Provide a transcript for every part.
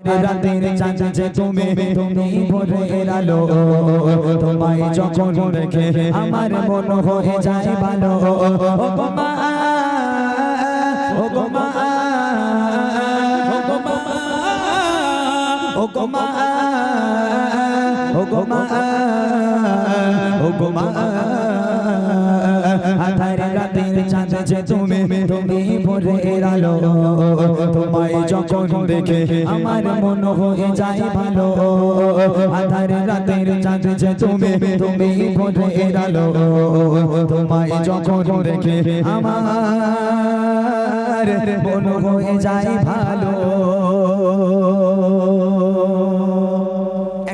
রাতের চাঁদ যে তুমি তুমি ভোরের আলো তোমায় যখন দেখে আমার মন হয়ে যায় ভালো। ও গো মা ও গো মা ও গো মা ও গো ও গো মা আধার যে তুমি তুমি তোমায় যখন দেখে আমার মন হয়ে যায় ভালো। আধার রাতের চাঁদ যে তুমি তুমি তোমায় যখন দেখে আমার মন হয়ে যায় ভালো।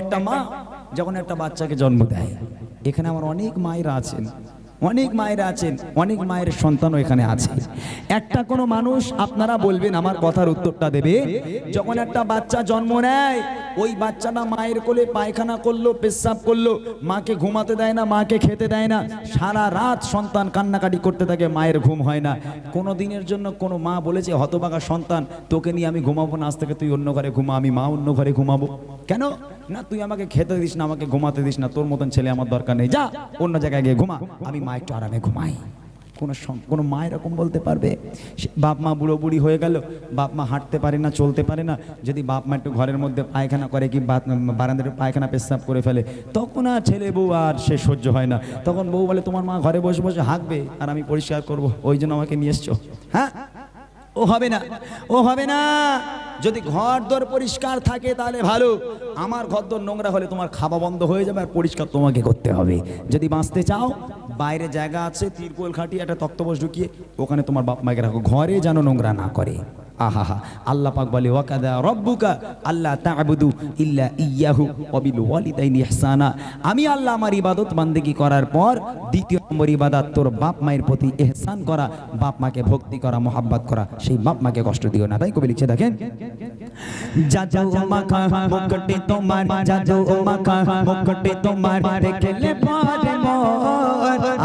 একটা মা যখন একটা বাচ্চাকে জন্ম দেয়, এখানে আমার অনেক মায়েরা আছেন। অনেক মায়েরা আছেন, অনেক মায়ের সন্তানও এখানে আছে। একটা কোনো মানুষ আপনারা বলবেন, আমার কথার উত্তরটা দেবে? যখন একটা বাচ্চা জন্ম নেয় ওই বাচ্চাটা মায়ের কোলে পায়খানা করল, পেশাব করল, মাকে ঘুমাতে দেয় না, মাকে খেতে দেয় না। সারা রাত সন্তান কান্নাকাটি করতে থাকে, মায়ের ঘুম হয় না। কোনো দিনের জন্য কোনো মা বলেছে হতবাগা সন্তান, তোকে নিয়ে আমি ঘুমাবো না, আজ থেকে তুই অন্য ঘরে ঘুমা, আমি মা অন্য ঘরে ঘুমাবো। কেন? না, তুই আমাকে খেতে দিস না, আমাকে ঘুমাতে দিস না, তোর মতন ছেলে আমার দরকার নেই। যা, অন্য জায়গায় গিয়ে ঘুমা, আমি মা একটু আরামে ঘুমাই। কোনো কোনো মা এরকম বলতে পারবে? বাপ মা বুড়ো বুড়ি হয়ে গেল, বাপ মা হাঁটতে পারে না, চলতে পারে না, যদি বাপ মা একটু ঘরের মধ্যে পায়খানা করে কি বারান্দার পায়খানা পেশাব করে ফেলে, তখন আর ছেলে বউ আর সে সহ্য হয় না। তখন বউ বলে, তোমার মা ঘরে বসে বসে হাঁকবে আর আমি পরিষ্কার করব, ওই জন্য আমাকে নিয়ে এসছো। হ্যাঁ? ও হবে না, ও হবে না। যদি ঘর দর পরিষ্কার থাকে তাহলে ভালো। আমার ঘর দর নোংরা হলে তোমার খাওয়া বন্ধ হয়ে যাবে আর পরিষ্কার তোমাকে করতে হবে। যদি বাঁচতে চাও বাইরে জায়গা আছে তিরপোল খাটিয়ে একটা তক্তপোষ ঢুকিয়ে ওখানে তোমার বাপ মাকে রাখো ঘরে যেন নোংরা না করে। আল্লাহ পাক বলে, ওয়াকাদা রব্বুকা আল্লাহ তা'বুদু ইল্লা ইয়াহু ওয়ালিদাইনি ইহসানা। আমি আল্লাহ আমার ইবাদত বান্দেগি করার পর দ্বিতীয় নম্বর ইবাদত, তোর বাপ মায়ের প্রতি ইহসান করা, বাপ মাকে ভক্তি করা, মোহাব্বত করা, সেই বাপ মাকে কষ্ট দিও না। তাই কবি লিখছে, দেখেন মাখা, মুকটে তোমার মাখা, মুকটে তোমার, দেখলে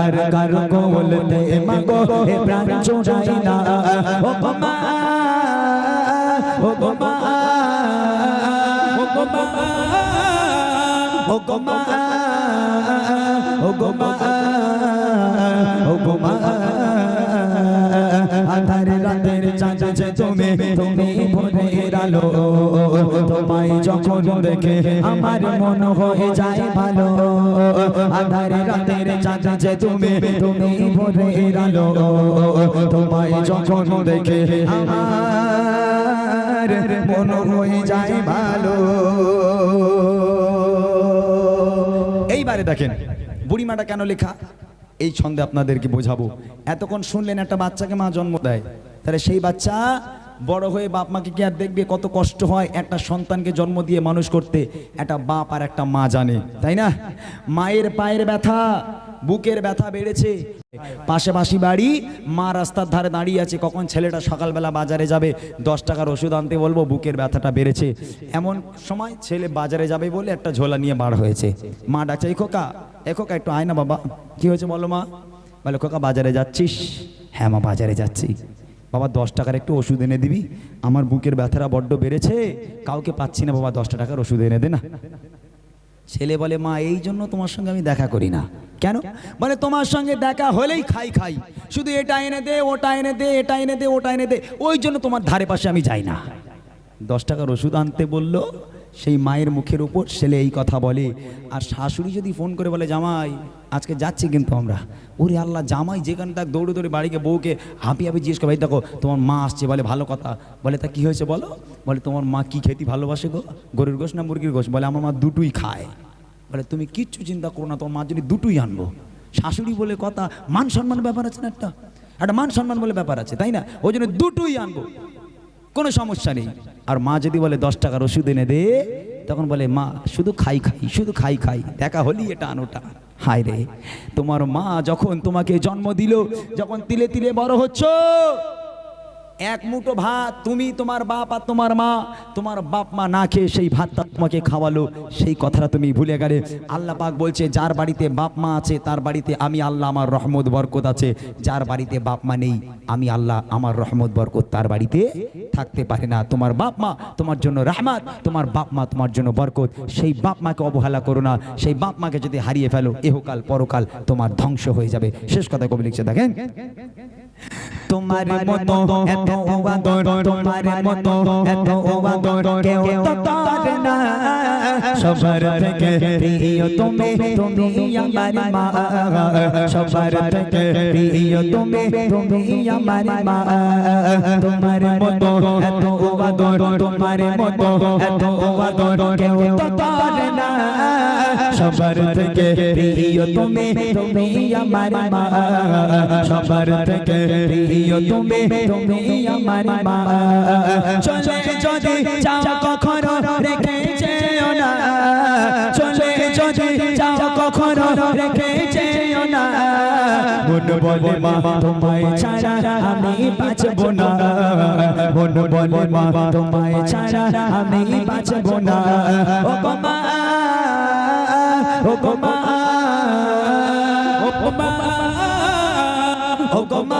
আর কারও গোলতে মাগো এ প্রাণ চোরাই না ও গো ও গো ও গো ও গো ও গো ও গো মা আধার রাতের চাঁদ ভোরের তোমায় যখন দেখে আমার মন হয়ে যায় ভালো। আধার রাতের চাঁদ যে তুমি তুমি ভোরের আলো তোমায় যখন দেখে আমার মন হয়ে যায় ভালো। এইবারে দেখেন, বুড়িমাটা কেন লেখা? এই ছন্দে আপনাদেরকে বোঝাবো। এতক্ষণ শুনলেন একটা বাচ্চাকে মা জন্ম দেয়। তাহলে সেই বাচ্চা বড় হয়ে বাপ মাকে কি আর দেখবে কত কষ্ট হয়? একটা সন্তানকে জন্ম দিয়ে মানুষ করতে। একটা বাপ আর একটা মা জানে, তাই না? মায়ের পায়ের ব্যথা, বুকের ব্যথা বেড়েছে। পাশাপাশি বাড়ি, মা রাস্তার ধারে দাঁড়িয়ে আছে, কখন ছেলেটা সকালবেলা বাজারে যাবে? দশ টাকার ওষুধ আনতে বলব, বুকের ব্যথাটা বেড়েছে। এমন সময় ছেলে বাজারে যাবে বলে একটা ঝোলা নিয়ে বার হয়েছে। মা ডাকছে, এই খোকা এ খোকা, একটু আয় না বাবা। কি হয়েছে বলো মা? বলে, খোকা, বাজারে যাচ্ছিস? হ্যাঁ মা, বাজারে যাচ্ছি। বাবা, দশ টাকার একটু ওষুধ এনে দিবি। আমার বুকের ব্যথাটা বড্ড বেড়েছে, কাউকে পাচ্ছি না বাবা, দশটা টাকার ওষুধ এনে দে না। ছেলে বলে, মা, এই জন্য তোমার সঙ্গে আমি দেখা করি না। কেন? বলে, তোমার সঙ্গে দেখা হলেই খাই খাই। শুধু এটা এনে দে, ওটা এনে দে, এটা এনে দে, ওটা এনে দে। ওই জন্য তোমার ধারে পাশে আমি যাই না। দশ টাকার ওষুধ আনতে বলল সেই মায়ের মুখের উপর ছেলে এই কথা বলে। আর শাশুড়ি যদি ফোন করে বলে, জামাই, আজকে যাচ্ছি কিন্তু আমরা। ওরে আল্লাহ, জামাই যেখানে তাক দৌড়ে দৌড়ে বাড়িকে, বউকে হাঁপি হাঁপি জিজ্ঞেস করে, ভাই, দেখো, তোমার মা আসছে, বলে ভালো কথা। বলে, তা কি হয়েছে বলো? বলে, তোমার মা কি খেতে ভালোবাসে গো? গরুর গোশ না মুরগির গোশ? বলে, আমার মা দুটোই খায়। বলে, তুমি কিচ্ছু চিন্তা করো না, তোমার মার যদি দুটোই আনব। শাশুড়ি বলে কথা, মান সম্মান ব্যাপার আছে না একটা? একটা মান সম্মান বলে ব্যাপার আছে, তাই না? ওই জন্য দুটোই আনব। কোনো সমস্যা নেই। আর মা যদি বলে, দশ টাকার ওষুধ এনে দে, তখন বলে, মা, শুধু খাই খাই, শুধু খাই খাই, দেখা হলি এটা আনোটা। হায় রে, তোমার মা যখন তোমাকে জন্ম দিল, যখন তিলে তিলে বড় হচ্ছ এক মুঠো ভাত, তুমি তোমার বাপ আর তোমার মা, তোমার বাপ মা না খেয়ে সেই ভাতটা তোমাকে খাওয়ালো, সেই কথাটা তুমি ভুলে গেলে। আল্লাহ পাক বলছে, যার বাড়িতে বাপ মা আছে, তার বাড়িতে আমি আল্লাহ, আমার রহমত, বরকত আছে। যার বাড়িতে বাপ মা নেই, আমি আল্লাহ, আমার রহমত, বরকত তার বাড়িতে থাকতে পারে না। তোমার বাপ মা তোমার জন্য রহমত, তোমার বাপ মা তোমার জন্য বরকত। সেই বাপ মাকে অবহেলা করো না, সেই বাপ মাকে যদি হারিয়ে ফেলো, এহকাল, পরকাল তোমার ধ্বংস হয়ে যাবে। শেষ কথা কবি লিখছে, দেখেন। তোমার মতো, এত আদর তোমার মতো, এত আদর কেউ তো তার না। সবার থেকে প্রিয় তুমি তুমি আমার মা। সবার থেকে প্রিয় তুমি তুমি আমার মা। তোমার মতো, এত আদর তোমার মতো, এত আদর কেউ তো তার না। সবার থেকে প্রিয় তুমি তুমি আমার মা। সবার থেকে প্রিয় তুমি তুমি আমার মা। চলে যদি যাও কখনো রেখে যেও না। চলে যদি যাও কখনো রেখে যেও না। মন বলে মা, তোমায় ছাড়া আমি বাঁচবো না। মন বলে মা, তোমায় ছাড়া আমি বাঁচবো না। ও মা ও গো মা